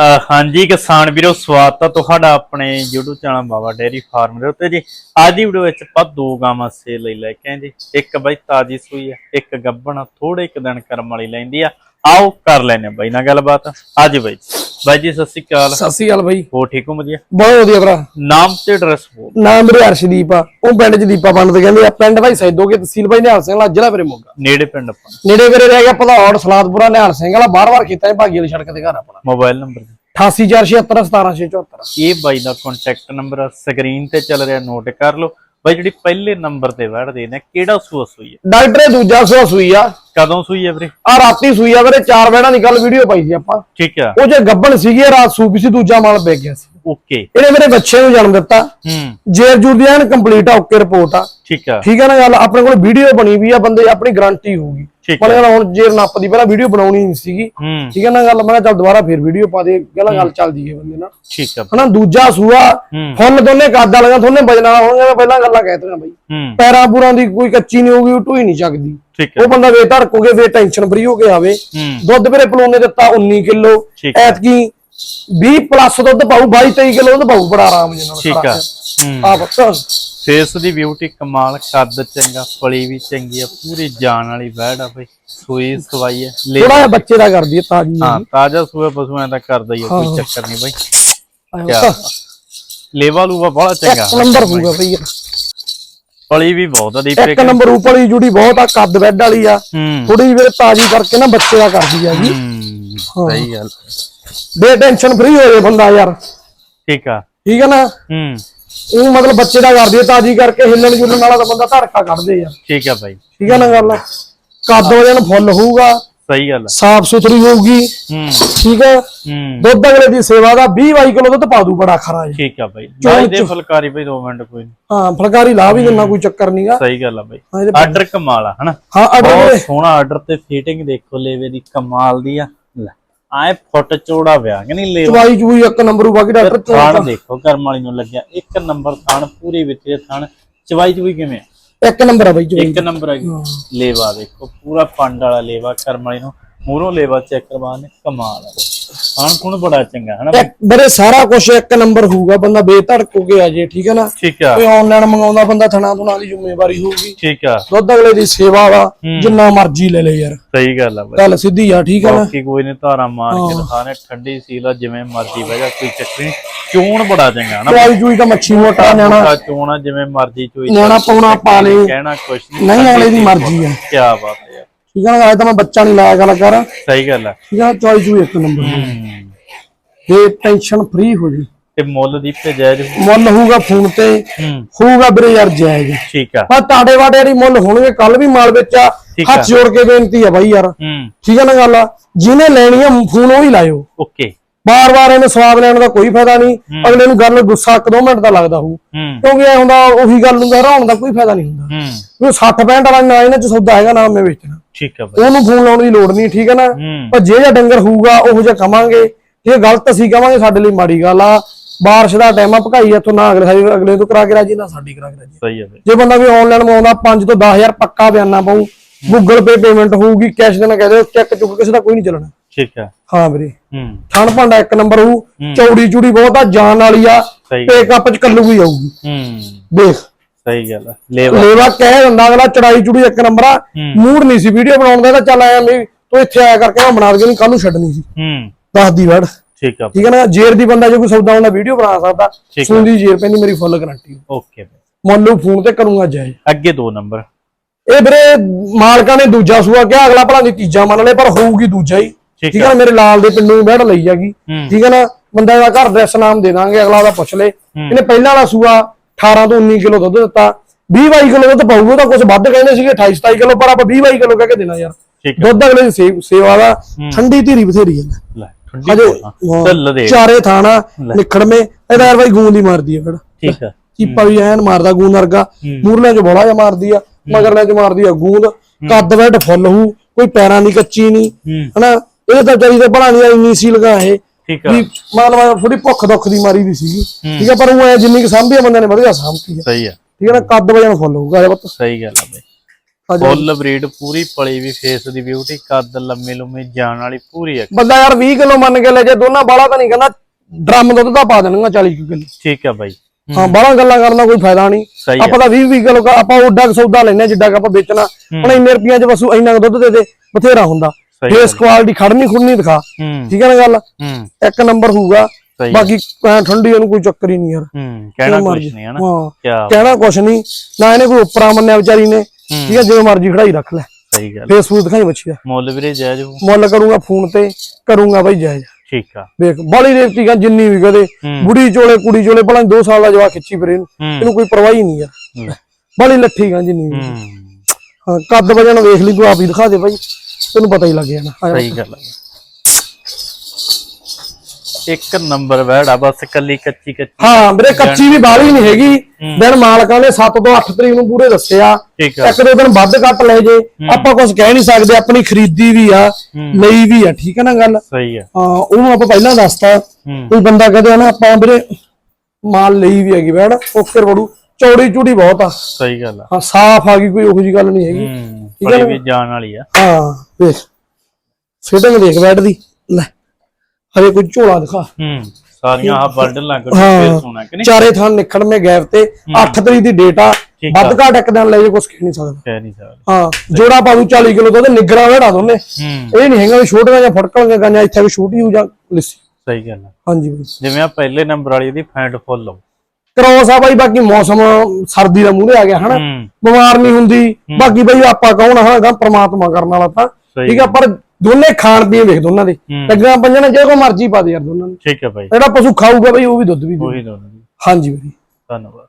ਹਾਂਜੀ, ਕਿਸਾਨ ਵੀਰੋ, ਸਵਾਗਤ ਹੈ ਤੁਹਾਡਾ ਆਪਣੇ YouTube channel Baba dairy farm ਦੇ ਉੱਤੇ ਜੀ। ਅੱਜ ਦੀ ਵੀਡੀਓ ਵਿੱਚ ਆਪਾਂ ਦੋ ਗਾਵਾਂ ਸੇ ਲਈ ਲੈ ਕੇ ਆਏ ਜੀ। ਇੱਕ ਬਾਈ ਤਾਜੀ ਸੂਈ ਆ, ਇੱਕ ਗੱਬਣ ਥੋੜੇ ਇੱਕ ਦਿਨ ਕਰਮ ਵਾਲੀ ਲੈਂਦੀ ਆ। ਆਓ, ਕਰ ਲੈਨੇ ਬਾਈ ਨਾਲ ਗੱਲਬਾਤ। ਅੱਜ ਬਾਈ ਬਾਈ ਜੀ ਸਤਿ ਸ਼੍ਰੀ ਅਕਾਲ। ਸਤਿ ਸ੍ਰੀ ਅਕਾਲ ਬਾਈ। ਹੋ ਠੀਕ ਹੋ ਵਧੀਆ? ਬਹੁਤ ਵਧੀਆ ਭਰਾ। ਨਾਮ ਤੇ ਐਡਰੈਸ ਬੋਲ। ਨਾਮ ਮੇਰੇ ਅਰਸ਼ਦੀਪ ਆ। ਉਹ ਪਿੰਡ ਚ ਦੀਪਾ ਬੰਦ ਤੇ ਕਹਿੰਦੇ ਆ ਪਿੰਡ ਭਾਈ ਸੈਦੋਗੇ ਤਹਿਸੀਲ ਭਾਈ ਨਿਹਾਲ ਸਿੰਘ ਵਾਲਾ ਜ਼ਿਲ੍ਹਾ ਮੇਰੇ ਮੋਗਾ। ਨੇੜੇ ਪਿੰਡ ਆਪਾਂ। ਨੇੜੇ ਮੇਰੇ ਰਹਿ ਗਿਆ ਭਲੌੜ ਸਲਾਦਪੁਰਾ ਨਿਹਾਲ ਸਿੰਘ ਵਾਲਾ ਬਾਰ-ਬਾਰ ਕੀਤਾ ਹੈ ਭਾਗੀ ਵਾਲੀ ਸੜਕ ਤੇ ਘਰ ਆਪਣਾ ਮੋਬਾਈਲ ਨੰਬਰ 8847717674 ਇਹ ਬਾਈ ਦਾ ਕੰਟੈਕਟ ਨੰਬਰ ਸਕਰੀਨ ਤੇ ਚੱਲ ਰਿਹਾ ਨੋਟ ਕਰ ਲਓ। ਬਾਈ ਜਿਹੜੀ ਪਹਿਲੇ ਨੰਬਰ ਤੇ ਵੜਦੇ ਨੇ ਕਿਹੜਾ ਸੂਆ ਸੂਈ ਹੈ? ਡਾਕਟਰ ਇਹ ਦੂਜਾ ਸੂਆ ਸੂਈ ਆ। ਕਦੋਂ ਸੂਈ ਹੈ ਵੀਰੇ? ਆ ਰਾਤੀ ਸੂਈ ਆ ਵੀਰੇ ਚਾਰ ਵੈਣਾ ਦੀ ਕੱਲ ਵੀਡੀਓ ਪਾਈ ਸੀ ਆਪਾਂ। ਠੀਕ ਆ। ਉਹ ਜੇ ਗੱਬਣ ਸੀਗੀ ਰਾਤ ਸੂਪੀ ਸੀ ਦੂਜਾ ਮਾਲ ਵੇਚ ਗਿਆ ਸੀ। ਓਕੇ। ਇਹਨੇ ਮੇਰੇ ਬੱਚੇ ਨੂੰ ਜਨਮ ਦਿੱਤਾ। ਹੂੰ। ਜੇਰ ਜੂਰ ਦੀ ਐਨ ਕੰਪਲੀਟ ਆ ਓਕੇ ਰਿਪੋਰਟ ਆ। ਠੀਕ ਆ। ਠੀਕ ਹੈ ਨਾ ਗੱਲ ਆਪਣੇ ਕੋਲ ਵੀਡੀਓ ਬਣੀ ਵੀ ਆ ਬੰਦੇ ਆਪਣੀ ਗਾਰੰਟੀ ਹੋਊਗੀ। ਠੀਕ ਪਰ ਇਹਨਾਂ ਹੁਣ ਜੇਰ ਨੱਪਦੀ ਪਹਿਲਾਂ ਵੀਡੀਓ ਬਣਾਉਣੀ ਨਹੀਂ ਸੀਗੀ। ਹੂੰ। ਠੀਕ ਹੈ ਨਾ ਗੱਲ ਮੈਂ ਕਿਹਾ ਚੱਲ ਦੁਬਾਰਾ ਫੇਰ ਵੀਡੀਓ ਪਾ ਦੇ ਪਹਿਲਾਂ ਗੱਲ ਚੱਲਦੀ ਹੈ ਬੰਦੇ ਨਾਲ। ਠੀਕ ਆ ਹਨਾ ਦੂਜਾ ਸੂਆ ਹੂੰ। ਫੁੱਲ ਦੋਨੇ ਕਾਦਾ ਲਗਾ ਦੋਨੇ ਵਜਣਾ ਹੋਣਗੇ ਮੈਂ ਪਹਿਲਾਂ ਗੱਲਾਂ ਕਹਿਤੀਆਂ ਬਈ। ਹੂੰ। ਪੈਰਾਂ ਪੂਰਾਂ ਦੀ ਕੋਈ ਕੱਚੀ ਨਹੀਂ ਹੋਊਗੀ ਉਹ ਟੂਈ ਨਹੀਂ ਚੱਕਦੀ। ਉਹ ਬੰਦਾ ਵੇ ਧੜਕੋਗੇ ਵੇ ਟੈਨਸ਼ਨ ਫਰੀ ਹੋ ਕੇ ਆਵੇ। ਹੂੰ। ਦੁੱਧ ਮੇਰੇ ਪਲੂਨ ਦਿੱਤਾ 19 ਕਿਲੋ। ਐਤਕੀ 20 ਪਲੱਸ ਦੁੱਧ ਪਾਉ 22 23 ਕਿਲੋ ਦੁੱਧ ਪਾਉ ਬੜਾ ਆਰਾਮ ਜੀ ਨਾਲ ਠੀਕ ਆ। ਆ ਬੱਤਾ ਫੇਸ ਦੀ ਬਿਊਟੀ ਕਮਾਲ ਕੱਦ ਚੰਗਾ ਫਲੀ ਵੀ ਚੰਗੀ ਆ ਪੂਰੀ ਜਾਨ ਵਾਲੀ ਵੈੜ ਆ ਬਈ। ਸੂਈ ਸਵਾਈ ਲੈ ਥੋੜਾ ਜਿਹਾ ਬੱਚੇ ਦਾ ਕਰਦੀ ਹੈ ਤਾਜੀ ਹਾਂ ਤਾਜ਼ਾ ਸੂਆ ਪਸ਼ੂਆਂ ਦਾ ਕਰਦਾ ਹੀ ਆ, ਕੋਈ ਚੱਕਰ ਨਹੀਂ ਬਈ। ਕਿਆ। ਲੇਵਾ ਲੂਵਾ ਬੜਾ ਚੰਗਾ। ਨੰਬਰ ਹੋਊਗਾ ਭਈ ਫਲੀ ਵੀ ਬਹੁਤ ਆ ਦੀਪੇ ਇੱਕ ਨੰਬਰ ਉਪਰਲੀ ਜੁੜੀ ਬਹੁਤ ਆ ਕੱਦ ਬੈੱਡ ਵਾਲੀ ਆ। ਥੋੜੀ ਜਿਹੀ ਤਾਜੀ ਕਰਕੇ ਨਾ ਬੱਚੇ ਦਾ ਕਰਦੀ ਆ ਜੀ। ਸਹੀ ਗੱਲ। ਬੇ ਟੈਨਸ਼ਨ ਫਰੀ ਹੋ ਜਾਏ ਬੰਦਾ ਯਾਰ। ਠੀਕ ਆ। ਠੀਕ ਹੈ ਨਾ? ਹੂੰ। ਉਹ ਮਤਲਬ ਬੱਚੇ ਦਾ ਕਰਦੀ ਹੈ ਤਾਜੀ ਕਰਕੇ ਹਿੱਲਣ ਜੁਲਣ ਵਾਲਾ ਤਾਂ ਬੰਦਾ ਧੜਕਾ ਕੱਢਦੇ ਆ। ਠੀਕ ਆ ਬਾਈ। ਠੀਕ ਹੈ ਨਾ ਗੱਲ? ਕੱਦ ਵਜਨ ਫੁੱਲ ਹੋਊਗਾ ਸਹੀ ਗੱਲ ਆ। ਸਾਫ਼ ਸੁਥਰੀ ਹੋਊਗੀ। ਹੂੰ। ਠੀਕ ਹੈ ਹੂੰ। ਦੁੱਧ ਅਗਲੇ ਦੀ ਸੇਵਾ ਦਾ 20 22 ਕਿਲੋ ਦੁੱਧ ਪਾ ਦੂ ਬੜਾ ਖਰਾ ਜੀ ਠੀਕ ਆ ਬਾਈ। ਬਾਈ ਦੇ ਫੁਲਕਾਰੀ ਬਈ 2 ਮਿੰਟ ਕੋਈ। ਹਾਂ ਫਲਕਾਰੀ ਲਾ ਵੀ ਦਿੰਨਾ ਕੋਈ ਚੱਕਰ ਨਹੀਂਗਾ ਸਹੀ ਗੱਲ ਆ ਹਾਂ ਇਹਦੇ- ਆਰਡਰ ਕਮਾਲ ਆ ਹਨਾ? ਹਾਂ ਆਰਡਰ ਸੋਹਣਾ ਆਰਡਰ ਤੇ ਫਿਟਿੰਗ ਦੇਖੋ ਲੇਵੇ ਦੀ ਕਮਾਲ ਦੀ ਆ। ਆਏ ਫੁੱਟ ਚੋੜਾ ਵਿਆ ਕਿ ਨਹੀਂ ਲੇਵਾ? ਚਵਾਈ ਚੂਈ ਇੱਕ ਨੰਬਰ ਬਾਕੀ ਡਾਕਟਰ ਥਾਣ ਦੇਖੋ ਕਰਮ ਵਾਲੀ ਨੂੰ ਲੱਗਿਆ। ਇੱਕ ਨੰਬਰ ਥਾਣ ਪੂਰੀ ਵਿੱਚ ਥਾਣ। ਚਵਾਈ ਚੁਈ ਕਿਵੇਂ? ਆ? ਇੱਕ ਨੰਬਰ ਆ ਬਾਈ ਚਵਾਈ ਇੱਕ ਨੰਬਰ ਆ ਗਈ ਲੇਵਾ ਦੇਖੋ ਪੂਰਾ ਪੰਡ ਵਾਲਾ ਲੇਵਾ ਕਰਮ ਵਾਲੀ ਨੂੰ। ਮੂਰੋਂ ਲੇਵਾ ਚੈੱਕ ਕਰਵਾਣੇ ਕਮਾਲ ਆ। ਥਾਣ ਖੁਣ ਬੜਾ ਚੰਗਾ ਬਾਈ? ਇੱਕ ਬਰੇ ਸਾਰਾ ਕੁਝ ਇੱਕ ਨੰਬਰ ਹੋਊਗਾ ਬੰਦਾ ਬੇਧੜਕ ਹੋ ਕੇ ਆ ਜੇ ਠੀਕ ਹੈ ਨਾ? ਠੀਕ ਆ। ਕੋਈ ਆਨਲਾਈਨ ਮੰਗਾਉਂਦਾ ਬੰਦਾ ਥਣਾ ਥੁਣਾ ਦੀ ਜ਼ਿੰਮੇਵਾਰੀ ਹੋਊਗੀ। ਠੀਕ ਆ। ਦੁੱਧ ਅਗਲੇ ਦੀ ਸੇਵਾ ਵਾ ਜਿੰਨਾ ਮਰਜ਼ੀ ਲੈ ਲੈ ਯਾਰ। ਸਹੀ ਗੱਲ ਆ ਬਾਈ। ਗੱਲ ਸਿੱਧੀ ਆ ਠੀਕ ਆ ਨਾ? ਬਾਕੀ ਕੋਈ ਨੇ ਧਾਰਾ ਮਾਰ ਕੇ ਦਿਖਾਣੇ ਠੰਡੀ ਸੀਲਾ ਜਿਵੇਂ ਮਰਜ਼ੀ ਬਹਿ ਜਾ ਕੋਈ ਚੱਕਰ ਨਹੀਂ ਚੋਣ ਬੜਾ ਚੰਗਾ ਹਨਾ ਚਵਾਈ ਚੂਈ ਤਾਂ ਮੱਛੀ ਮੋਟਾ ਨਿਆਣਾ ਆ ਚੋਣ ਆ ਜਿਵੇਂ ਮਰਜ਼ੀ ਚੋਈ ਨਿਆਣਾ ਪਾਉਣਾ ਪਾ ਲੇ। ਕਹਿਣਾ ਕੁਛ ਨਹੀਂ ਨਹੀਂ ਅਗਲੇ ਦੀ ਮਰਜ਼ੀ ਆ। ਕੀ ਬਾਤ ਹੈ। ਠੀਕ ਆ ਨਾ ਅੱਜ ਤਾਂ ਮੈਂ ਬੱਚਾ ਨਹੀਂ ਲਾਇਆ ਗੱਲ ਕਰ। ਸਹੀ ਗੱਲ ਆ। ਠੀਕ ਆ ਚਵਾਈ ਚੂਈ ਇੱਕ ਨੰਬਰ। ਹੂੰ। ਇਹ ਟੈਨਸ਼ਨ ਫ੍ਰੀ ਹੋ ਜੀ। ਤੇ ਮੁੱਲ ਦੀ ਤੇ ਜਾਇਜ਼ ਮੁੱਲ ਹੋਊਗਾ ਫੋਨ ਤੇ ਹੋਊਗਾ ਵੀਰੇ ਯਾਰ ਜਾਇਜ਼। ਠੀਕ ਆ। ਪਰ ਤਾੜੇ ਵਾੜੇ ਦੀ ਮੁੱਲ ਹੋਣਗੇ ਕੱਲ ਵੀ ਮਾਲ ਵਿੱਚ ਆ। ਹੱਥ ਜੋੜ ਕੇ ਬੇਨਤੀ ਆ ਬਾਈ ਯਾਰ। ਠੀਕ ਆ ਨਾ ਗੱਲ ਜਿਹਨੇ ਲੈਣੀ ਆ ਫੋਨ ਉਹ ਹੀ ਲਾਇਓ। ਓਕੇ। ਬਾਰ-ਬਾਰ ਇਹਨੇ ਸਵਾਦ ਲੈਣ ਦਾ ਕੋਈ ਫਾਇਦਾ ਨਹੀਂ। ਅਗਲੇ ਨੂੰ ਗੱਲ ਗੁੱਸਾ ਇੱਕ ਦੋ ਮਿੰਟ ਦਾ ਲੱਗਦਾ ਹੋਊ। ਕਿਉਂਕਿ ਇਹ ਹੁੰਦਾ ਉਹੀ ਗੱਲ ਨੂੰ ਹਰਾਉਣ ਦਾ ਕੋਈ ਫਾਇਦਾ ਨਹੀਂ ਹੁੰਦਾ। ਉਹ 60 65 ਵਾਲਾ ਨਾ ਇਹਨਾਂ ਚ ਸੌਦਾ ਹੈਗਾ ਨਾ ਮੈਂ ਵੇਚਣਾ। ਠੀਕ ਆ ਬਾਈ। ਉਹਨੂੰ ਫੋਨ ਲਾਉਣ ਦੀ ਲੋੜ ਨਹੀਂ ਠੀਕ ਹੈ ਨਾ? ਹੂੰ। ਪਰ ਜੇ ਜਾਂ ਡੰਗਰ ਹੋਊਗਾ ਉਹੋ ਜਿਹਾ ਕਵਾਂਗੇ। ਜੇ ਗਲਤ ਅਸੀਂ ਕਵਾਂਗੇ ਸਾਡੇ ਲਈ ਮਾੜੀ ਗੱਲ ਆ। ਬਾਰਿਸ਼ ਦਾ ਟਾਈਮ ਆ ਭਕਾਈ ਇੱਥੋਂ ਨਾ ਅਗਲੇ ਸਾਡੀ ਅਗਲੇ ਤੋਂ ਕਰਾ ਕੇ ਰਾਜੀ ਨਾ ਸਾਡੀ ਕਰਾ ਕੇ ਰਾਜੀ। ਸਹੀ ਬਾਈ। ਜੇ ਬੰਦਾ ਵੀ ਆਨਲਾਈਨ ਮੰਗਾਉਂਦਾ 5 ਤੋਂ 10000 ਪੱਕਾ ਬਿਆਨਾ ਪਾਉ ਗੂਗਲ ਪੇ ਪੇਮੈਂਟ ਹੋਊਗੀ ਕੈਸ਼ ਦੇਣਾ ਕਹਦੇ ਚੈੱਕ ਚੁੱਕ ਕਿਸੇ ਦਾ ਕੋਈ ਨਹੀਂ ਚੱਲਣਾ। ਠੀਕ ਆ ਹਾਂ ਵੀਰੇ। ਹੂੰ। ਥਣ ਭਾਂਡਾ ਇੱਕ ਨੰਬਰ ਹੋਊ ਚੌੜੀ ਚੂੜੀ ਬਹੁਤ ਆ ਜਾਨ ਵਾਲੀ ਆ ਕੱਪ ਚ ਕੱਲੂ ਵੀ ਆਊਗੀ। ਹੂੰ। ਦੇਖ। ਸਹੀ ਗੱਲ ਆ। ਲੇਵਾ। ਲੇਵਾ ਕਹਿ ਦਿੰਦਾ ਅਗਲਾ ਚੜਾਈ ਚੂੜੀ ਇੱਕ ਨੰਬਰ ਆ। ਮੂਡ ਨਹੀਂ ਸੀ ਵੀਡੀਓ ਬਣਾਉਣ ਦਾ ਤਾਂ ਚੱਲ ਆਇਆ ਮੈਂ ਤੂੰ ਇੱਥੇ ਆਇਆ ਕਰਕੇ ਮੈਂ ਬਣਾ ਦੇ ਨਹੀਂ ਕੱਲ ਨੂੰ ਛੱਡਣੀ ਸੀ। ਹੂੰ। ਦੱਸਦੀ ਵੜ। ਠੀਕ ਆ ਠੀਕ ਹੈ ਨਾ? ਜੇਰ ਦੀ ਬੰਦਾ ਜੇ ਕੋਈ ਸੌਦਾ ਹੁੰਦਾ ਵੀਡੀਓ ਬਣਾ ਸਕਦਾ। ਸੁਣਦੀ ਜੇਰ ਪੈਂਦੀ ਮੇਰੀ ਫੁੱਲ ਗਾਰੰਟੀ ਓਕੇ ਮੰਨ ਲਓ ਫੋਨ ਤੇ ਕਰੂੰਗਾ ਜਾਏ ਅੱਗੇ ਦੋ ਨੰਬਰ ਇਹ ਵੀਰੇ ਮਾਲਕਾਂ ਨੇ ਦੂਜਾ ਸੂਆ ਕਿਹਾ ਅਗਲਾ ਭਲਾ ਦੀ ਤੀਜਾ ਮੰਨ ਲੈ ਪਰ ਹੋਊਗੀ ਦੂਜਾ ਹੀ। ਠੀਕ ਹੈ ਮੇਰੇ ਲਾਲ ਦੇ ਪਿੰਡੋਂ ਹੀ ਬੈਠ ਲਈ ਜਾਗੀ ਹੂੰ। ਠੀਕ ਹੈ ਨਾ? ਬੰਦਾ ਦਾ ਘਰ ਡਰੈਸ ਨਾਮ ਦੇ ਦਾਂਗੇ ਅਗਲਾ ਦਾ ਪੁੱਛ ਲੇ। ਇਹਨੇ ਪਹਿਲਾਂ ਵਾਲਾ ਸੂਆ 18 ਤੋਂ 19 ਕਿਲੋ ਦੁੱਧ ਦਿੱਤਾ 20 22 ਕਿਲੋ ਦੁੱਧ ਪਾਊਗਾ ਤਾਂ ਕੁਝ ਵੱਧ ਕਹਿੰਦੇ ਸੀਗੇ 28 27 ਕਿਲੋ ਪਰ ਆਪਾਂ 20 22 ਕਿਲੋ ਕਹਿ ਕੇ ਦੇਣਾ ਯਾਰ। ਦੁੱਧ ਅਗਲੇ ਦੀ ਸੇਵਾ ਦਾ ਠੰਡੀ ਧੀਰੀ ਬਥੇਰੀ ਹੈ। ਠੰਡੀ ਚਾਰੇ ਥਾਣਾ ਨਿਖੜਵੇਂ ਇਹਦਾ ਯਾਰ ਬਾਈ ਗੂੰਦ ਹੀ ਮਾਰਦੀ ਹੈ ਫਿਰ। ਠੀਕ ਆ ਚੀਪਾ ਵੀ ਐਨ ਮਾਰਦਾ ਗੂੰਦ ਵਰਗਾ ਮੂਰਲੇ ਚ ਬੋਲਾ ਜਿਹਾ ਮਾਰਦੀ ਆ ਮਗਰਲੇ ਚ ਮਾਰਦੀ ਆ ਗੂੰਦ ਕੱਦ ਬੈਠ ਫੁੱਲ ਹੂ ਕੋਈ ਪੈਰਾਂ ਦੀ ਕੱਚੀ ਨਹੀਂ ਹੂੰ। ਹਨਾ? ਇਹ ਤਾਂ ਵਿਚਾਰੀ ਤੇ ਬਣਾ ਨਹੀਂ ਇੰਨੀ ਸੀ ਲਗਾ ਇਹ। ਠੀਕ ਆ। ਮਤਲਬ ਥੋੜੀ ਭੁੱਖ ਦੁੱਖ ਦੀ ਮਾਰੀ ਵੀ ਸੀਗੀ। ਠੀਕ ਆ ਪਰ ਉਹ ਐ ਜਿੰਨੀ ਕਿ ਸਾਂਭੀ ਆ ਬੰਦੇ ਨੇ ਵਧੀਆ ਸਾਂਭੀ ਆ। ਸਹੀ ਆ। ਠੀਕ ਹੈ ਨਾ ਕੱਦ ਵਜਨ ਫੁੱਲ ਹੋਊਗਾ ਇਹ ਪੁੱਤ। ਸਹੀ ਗੱਲ ਆ ਬਾਈ। ਫੁੱਲ ਬਰੀਡ ਪੂਰੀ ਪਲੀ ਵੀ ਫੇਸ ਦੀ ਬਿਊਟੀ ਕੱਦ ਲੰਮੇ ਲੰਮੇ ਜਾਣ ਵਾਲੀ ਪੂਰੀ ਹੈ ਬੰਦਾ ਯਾਰ 20 ਕਿਲੋ ਮੰਨ ਕੇ ਲੈ ਜੇ ਦੋਨਾਂ ਬਾਲਾ ਤਾਂ ਨਹੀਂ ਕਹਿੰਦਾ ਡਰਮ ਦੁੱਧ ਦਾ ਪਾ ਦੇਣਗਾ 40 ਕਿਲੋ। ਠੀਕ ਹੈ ਬਾਈ। ਹਾਂ ਬਾਲਾ ਗੱਲਾਂ ਕਰਨ ਦਾ ਕੋਈ ਫਾਇਦਾ ਨਹੀਂ। ਆਪਾਂ ਤਾਂ 20 20 ਕਿਲੋ ਆਪਾਂ ਓਡਾ ਕੁ ਸੌਦਾ ਲੈਨੇ ਜਿੱਡਾ ਕੁ ਆਪਾਂ ਵੇਚਣਾ। ਹੁਣ ਇੰਨੇ ਰੁਪਈਆਂ 'ਚ ਬਸ ਇੰਨਾ ਕੁ ਦੁੱਧ ਦੇ ਦੇ ਬਥੇਰਾ ਹੁੰਦਾ। ਫੇਸ ਕੁਆਲਿਟੀ ਖੜਨੀ ਖੁੜਨੀ ਦਿਖਾ। ਠੀਕ ਹੈ ਨਾ ਗੱਲ? ਇੱਕ ਨੰਬਰ ਹੋਊਗਾ। ਬਾਕੀ ਐਂ ਠੰਡੀ ਇਹਨੂੰ ਕੋਈ ਚੱਕਰ ਹੀ ਨਹੀਂ ਯਾਰ। ਕਹਿਣਾ ਕੁਝ ਨਹੀਂ ਹੈ ਨਾ। ਕਹਿਣਾ ਕੁਛ ਨਹੀਂ। ਨਾ ਇਹਨੇ ਕੋਈ ਉਪਰਾ ਮੰਨਿਆ ਵਿਚਾਰੀ ਨੇ। ਠੀਕ ਹੈ ਜਿਵੇਂ ਮਰਜ਼ੀ ਖੜਾਈ ਰੱਖ ਲੈ। ਸਹੀ ਗੱਲ। ਫੇਸਬੁੱਕ ਦਿਖਾਈ ਬੱਚੀ ਦਾ। ਮੁੱਲ ਵੀਰੇ ਜਾਇਜ਼। ਮੁੱਲ ਕਰੂੰਗਾ ਫੋਨ ਤੇ ਕਰੂੰਗਾ ਬਾਈ ਜਾਇਜ਼। ਠੀਕ ਆ। ਵੇਖ ਬਾਲੀ ਰੇਵਤੀ ਕਾਂ ਜਿੰਨੀ ਵੀ ਕਦੇ। ਬੁੜੀ ਚੋਲੇ ਕੁੜੀ ਚੋਲੇ ਭਲਾ 2 ਸਾਲ ਦਾ ਜਵਾ ਖਿੱਚੀ ਫਿਰ ਇਹਨੂੰ। ਇਹਨੂੰ ਕੋਈ ਪਰਵਾਹ ਹੀ ਨਹੀਂ ਯਾਰ। ਬਾਲੀ ਲੱਠੀ ਕਾਂ ਜਿੰਨੀ ਵੀ। ਕੱਦ ਵਜਣ ਵੇਖ ਲਈ ਤੂੰ ਆਪ ਹੀ ਦਿਖਾ ਦੇ ਬਾਈ। ਤੈਨੂੰ ਪਤਾ ਹੀ ਲੱਗ ਜਾਣਾ। ਸਹੀ ਗੱਲ ਹੈ ਇੱਕ ਨੰਬਰ ਵੈੜ ਆ ਬਸ ਕੱਲੀ ਕੱਚੀ ਕੱਚੀ। ਹਾਂ ਵੀਰੇ ਕੱਚੀ ਵੀ ਬਾਲੀ ਨਹੀਂ ਹੈਗੀ। ਦਿਨ ਮਾਲਕਾਂ ਨੇ 7 ਤੋਂ 8 ਤਰੀਕ ਨੂੰ ਪੂਰੇ ਦੱਸਿਆ। ਠੀਕ ਇੱਕ ਦੋ ਦਿਨ ਵੱਧ ਘੱਟ ਲੈ ਜੇ। ਆਪਾਂ ਕੁਝ ਕਹਿ ਨਹੀਂ ਸਕਦੇ ਆਪਣੀ ਖਰੀਦੀ ਵੀ ਆ ਲਈ ਵੀ ਆ ਠੀਕ ਹੈ ਨਾ ਗੱਲ? ਸਹੀ ਆ। ਹਾਂ ਉਹਨੂੰ ਆਪਾਂ ਪਹਿਲਾਂ ਦੱਸਤਾ। ਹੂੰ। ਕੋਈ ਬੰਦਾ ਕਹਦੇ ਨਾ ਆਪਾਂ ਵੀਰੇ ਮਾਲ ਲਈ ਵੀ ਹੈਗੀ ਬੈੜ ਓਕਰ ਬੜੂ ਚੌੜੀ ਚੂੜੀ ਬਹੁਤ ਆ। ਸਹੀ ਗੱਲ ਆ। ਹਾਂ ਸਾਫ਼ ਆ ਗਈ ਕੋਈ ਉਹੋ ਜੀ ਗੱਲ ਨਹੀਂ ਹੈਗੀ। ਹੂੰ ਪਲੀ ਵੀ ਜਾਣ ਵਾਲੀ ਆ। ਹਾਂ। ਦੇਖ ਫਿਟਿੰਗ ਦੇਖ ਬੈਡ ਦੀ। ਲੈ ਹਰੇ ਕੋਈ ਝੋਲਾ ਦਿਖਾ। ਹੂੰ ਸਾਰੀਆਂ ਆ ਬਲਡ ਲੱਗ ਹਾਂ। ਫੇਰ ਸੋਣਾ ਕਿ ਨਹੀਂ? ਚਾਰੇ ਥਾਂ ਨਿਕੜ ਮੇ ਗੈਪ ਤੇ। 8 ਤਰੀਕ ਦੀ ਡੇਟ ਆ। ਵੱਧ ਘੱਟ ਇੱਕ ਦਿਨ ਲੈ ਜੇ ਕੁਝ ਕਹਿ ਨਹੀਂ ਸਕਦਾ। ਕਹਿ ਨਹੀਂ ਸਕਦਾ। ਹਾਂ ਜੋੜਾ ਪਾਉ 40 ਕਿਲੋ ਦੁੱਧ ਨਿਗਰਾ ਵੇੜਾ ਦੋਨੇ। ਹੂੰ। ਇਹ ਨਹੀਂ ਹੈਗਾ ਵੀ ਛੋਟੀਆਂ ਜਾਂ ਫੜਕਾਂਗੇ ਗਾਂ ਇੱਥੇ ਵੀ ਛੋਟੀ ਹੋ ਜਾਂ ਲਿੱਸੀ। ਸਹੀ ਗੱਲ ਆ। ਹਾਂਜੀ ਬਾਈ। ਜਿਵੇਂ ਆ ਪਹਿਲੇ ਨੰਬਰ ਵਾਲੀ ਇਹਦੀ ਫੈਂਟ ਫੁੱਲ ਹੋ ਕ੍ਰੋਸ ਆ ਬਾਈ ਬਾਕੀ ਮੌਸਮ ਸਰਦੀ ਦਾ ਮੂਹਰੇ ਆ ਗਿਆ ਹਨਾ? ਹੂੰ। ਬਿਮਾਰ ਨਹੀਂ ਹੁੰਦੀ। ਬਾਕੀ ਬਈ ਆਪਾਂ ਕੌਣ ਹਾਂ ਪ੍ਰਮਾਤਮਾ ਕਰਨ ਵਾਲਾ ਤਾਂ। ਠੀਕ ਆ ਪਰ ਦੋਨੇ ਖਾਣ ਪੀਣ ਵੇਖ ਦੋਨਾਂ ਦੇ। ਲੱਗਾਂ ਪੰਜਾਂ ਨੇ ਜੇ ਕੋ ਮਰਜ਼ੀ ਪਾ ਦੇ ਯਾਰ ਦੋਨਾਂ ਨੂੰ। ਠੀਕ ਹੈ ਬਾਈ ਜਿਹੜਾ ਪਸ਼ੂ ਖਾਊਗਾ ਬਈ ਉਹ ਵੀ ਦੁੱਧ ਵੀ ਦੇ ਉਹੀ ਦੋਨੋਂ ਜੀ ਹਾਂਜੀ ਬਈ ਧੰਨਵਾਦ।